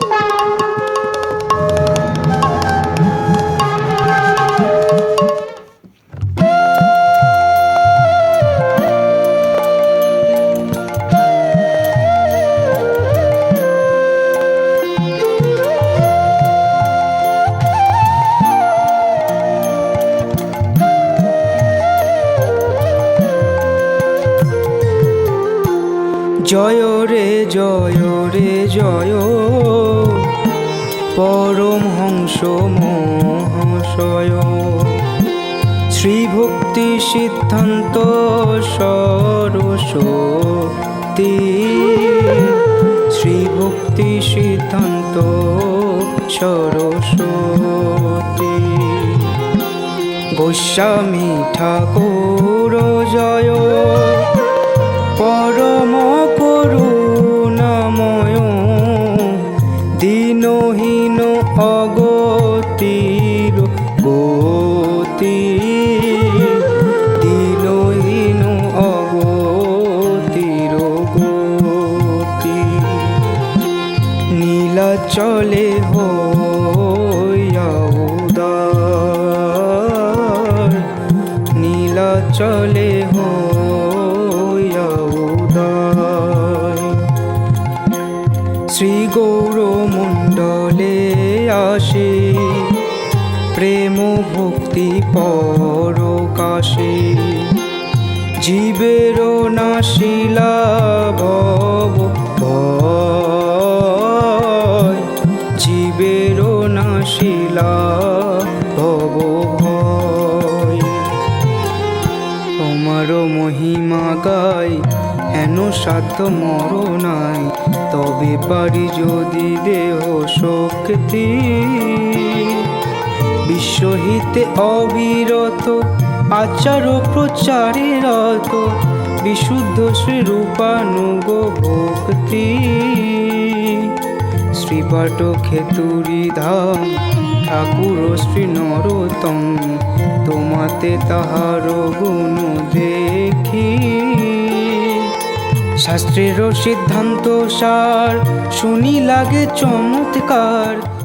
Bye. জয় রে জয় রে, জয়। পরম হংস মহাশয়। শ্রী ভক্তি সিদ্ধান্ত সরস্বতী শ্রী ভক্তি সিদ্ধান্ত সরস্বতী গোস্বামী ঠাকুর জয়। অগতির গতি। দীনহীন অগতির গতি। নীলাচলে হইয়া উদার। নীলাচলে হইয়া আসে প্রেম ভক্তি পরকাশে। জীবের নাশিলা ভব মহিমা গাই, হেন সাধ্য মর নাই তবে পারি যদি দেহ শক্তি। বিশ্বহিতে অবিরত, আচার প্রচারে রত, বিশুদ্ধ শ্রী রূপানুগ ভক্তি। শ্রীপাট খেতুরি ধাম, ঠাকুর শ্রী নরোত্তম, তোমাতে তাহার গুণ শাস্ত্রের সিদ্ধান্ত সার। শুনি লাগে চমৎকার।